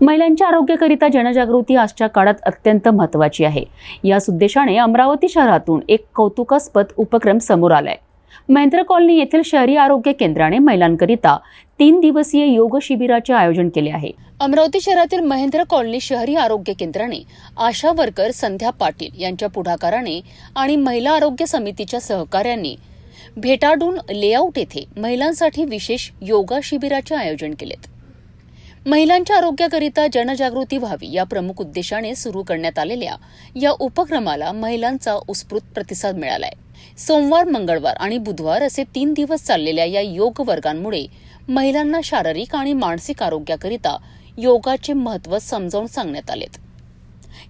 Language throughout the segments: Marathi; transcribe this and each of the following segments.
महिलांच्या आरोग्याकरिता जनजागृती आजच्या काळात अत्यंत महत्त्वाची आहे. याच उद्देशाने अमरावती शहरातून एक कौतुकास्पद उपक्रम समोर आलाय. महेंद्र कॉलनी येथील शहरी आरोग्य केंद्राने महिलांकरिता तीन दिवसीय योग शिबिराचे आयोजन केले आहे. अमरावती शहरातील महेंद्र कॉलनी शहरी आरोग्य केंद्राने आशा वर्कर संध्या पाटील यांच्या पुढाकाराने आणि महिला आरोग्य समितीच्या सहकार्याने भेटाडून लेआउट येथे महिलांसाठी विशेष योगा शिबिराचे आयोजन केलेत. महिलांच्या आरोग्याकरिता जनजागृती व्हावी या प्रमुख उद्देशाने सुरू करण्यात आलेल्या या उपक्रमाला महिलांचा उत्स्फूर्त प्रतिसाद मिळालाय. सोमवार मंगळवार आणि बुधवार असे तीन दिवस चाललेल्या या योग वर्गांमुळे महिलांना शारीरिक आणि मानसिक आरोग्याकरिता योगाचे महत्त्व समजावून सांगण्यात आलेत.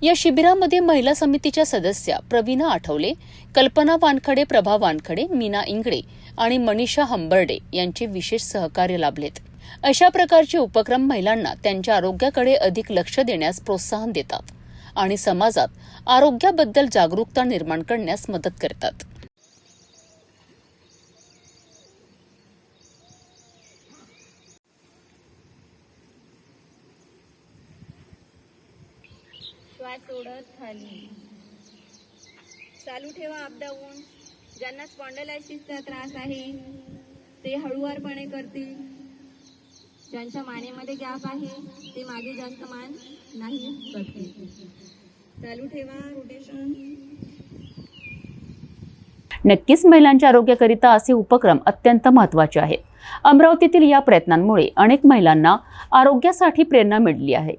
या शिबिरामध्ये महिला समितीच्या सदस्या प्रवीणा आठवले कल्पना वानखडे प्रभा वानखडे मीना इंगडे आणि मनीषा हंबर्डे यांचे विशेष सहकार्य लाभलेत. अशा प्रकारचे उपक्रम महिलांना त्यांच्या आरोग्याकडे अधिक लक्ष देण्यास प्रोत्साहन देतात आणि समाजात आरोग्याबद्दल जागरूकता निर्माण करण्यास मदत करतात. श्वास खाली. चालू ठेवा अपडाऊन. ज्यांना स्पॉन्डलायसिसचा त्रास आहे ते हळुवारपणे करतील. ज्यांच्या मानेमध्ये गॅप आहे ते मागे जास्त मान नाही करते चालू ठेवा रोटेशन नक्कीच महिलांच्या आरोग्याकरिता असे उपक्रम अत्यंत महत्त्वाचे आहेत. अमरावतीतील या प्रयत्नांमुळे अनेक महिलांना आरोग्यासाठी प्रेरणा मिळाली आहे.